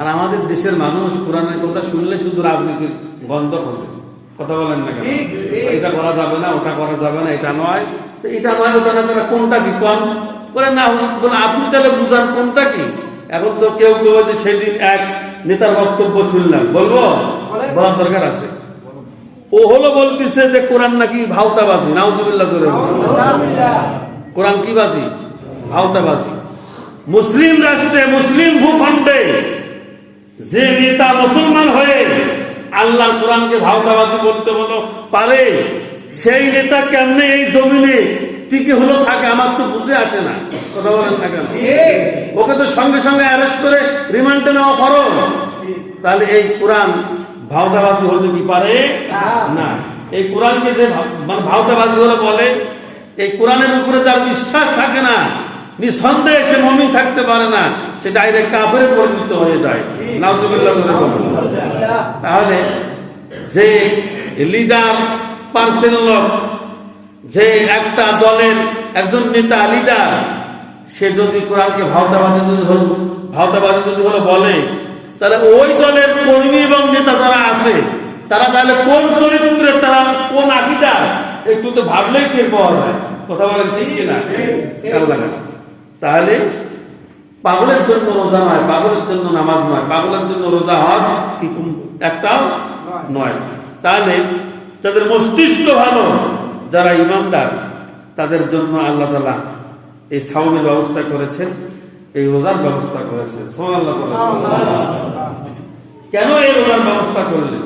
আর আমাদের দেশের মানুষ কোরআনের কথা শুনলে শুধু রাজনীতির গন্ধ খোঁজে কথা বলেন না কেন। এটা করা যাবে না ওটা করা যাবে না এটা নয়। তো এটা নয় ওটা না তারা কোনটা কি কম? বলে না বলে আপনি তাহলে বুঝান কোনটা কি? এখন তো কেউ কেউ যে সেদিন এক নেতার বক্তব্য শুনলাম। বলব। বলার দরকার আছে। ও হলো বলতেছে যে কোরআন নাকি ভাওতাবাজি। নাউজুবিল্লাহ কোরআন কি বাজি? ভাওতাবাজি। মুসলিম রাষ্ট্রে মুসলিম ভূখণ্ডে। যে নেতা মুসলমান হয়ে আল্লাহ কোরআনকে ভাওতাবাজি বলতে বলো পারে। সেই নেতা কেমনে এই জমিনে টিকে হলো থাকে আমার তো বুঝে আসে না। কথা বলেন না কেন? ওকে তো সঙ্গে সঙ্গে অ্যারেস্ট করে রিমান্ডে নেওয়া খরচ তাহলে এই কোরআন ভাওতাবাজি হতে কি পারে? না। এই কোরআনকে যে মানে ভাওতাবাজি হলে বলে এই কোরআনের উপরে যার বিশ্বাস থাকে না নিঃসন্দেহে সে মমিন থাকতে পারে না। সে ডাইরেক্ট কাফেরে পরিণত হয়ে যায়। বলুন। তাহলে যে লিডার পার্সেন লোক যে একটা দলের একজন নেতা লিডার সে যদি কোরআনকে ভাওতাবাদী যদি হল ভাওতাবাদী যদি হলো বলে তাহলে ওই দলের কর্মী এবং নেতা যারা আছে তারা তাহলে কোন চরিত্রের তারা কোন আকিদার একটু তো ভাবলেই টের পাওয়া যায়। কথা বলেন ঠিক রাখেন। তাহলে পাগলের জন্য রোজা নয় পাগলের জন্য নামাজ নয় পাগলের জন্য রোজা হজ কি একটাও নয়। তাহলে যাদের মস্তিষ্ক ভালো যারা ইমানদার তাদের জন্য আল্লাহ তালা এই সাউমের ব্যবস্থা করেছেন এই রোজার ব্যবস্থা করেছেন। সোমান আল্লাহ কেন এই রোজার ব্যবস্থা করলেন?